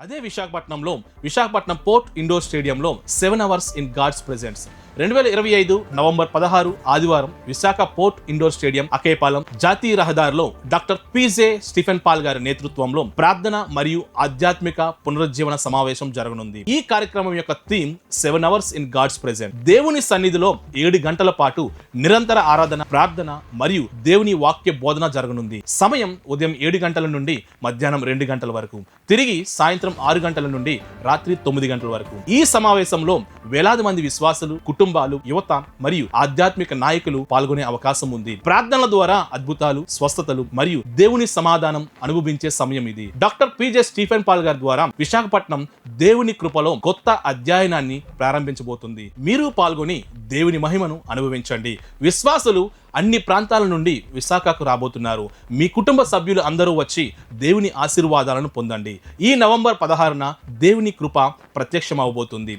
అదే విశాఖపట్నంలో Visakhapatnam port indoor స్టేడియంలో seven hours in God's presence రెండు వేల ఇరవై ఐదు నవంబర్ పదహారు ఆదివారం Visakha port indoor stadium Akkayyapalem జాతీయ రహదారిలో డాక్టర్ పిజే స్టీఫెన్ పాల్ గారి నేతృత్వంలో ప్రార్థన మరియు ఆధ్యాత్మిక పునరుజ్జీవన సమావేశం జరగనుంది. ఈ కార్యక్రమం యొక్క theme seven hours in God's present. దేవుని సన్నిధిలో ఏడు గంటల పాటు నిరంతర ఆరాధన ప్రార్థన మరియు దేవుని వాక్య బోధన జరగనుంది. సమయం ఉదయం ఏడు గంటల నుండి మధ్యాహ్నం రెండు గంటల వరకు. తిరిగి సాయంత్రం ఆరు గంటల నుండి రాత్రి తొమ్మిది గంటల వరకు. ఈ సమావేశంలో వేలాది మంది విశ్వాసులు కుటుంబాలు యువత మరియు ఆధ్యాత్మిక నాయకులు పాల్గొనే అవకాశం ఉంది. ప్రార్థనల ద్వారా అద్భుతాలు స్వస్థతలు మరియు దేవుని సమాధానం అనుభవించే సమయం ఇది. డాక్టర్ పిజే స్టీఫెన్ పాల్ గారి ద్వారా విశాఖపట్నం దేవుని కృపలో కొత్త అధ్యయనాన్ని ప్రారంభించబోతుంది. మీరు పాల్గొని దేవుని మహిమను అనుభవించండి. విశ్వాసులు అన్ని ప్రాంతాల నుండి విశాఖకు రాబోతున్నారు. మీ కుటుంబ సభ్యులు అందరూ వచ్చి దేవుని ఆశీర్వాదాలను పొందండి. ఈ నవంబర్ పదహారున దేవుని కృప ప్రత్యక్షమవబోతుంది.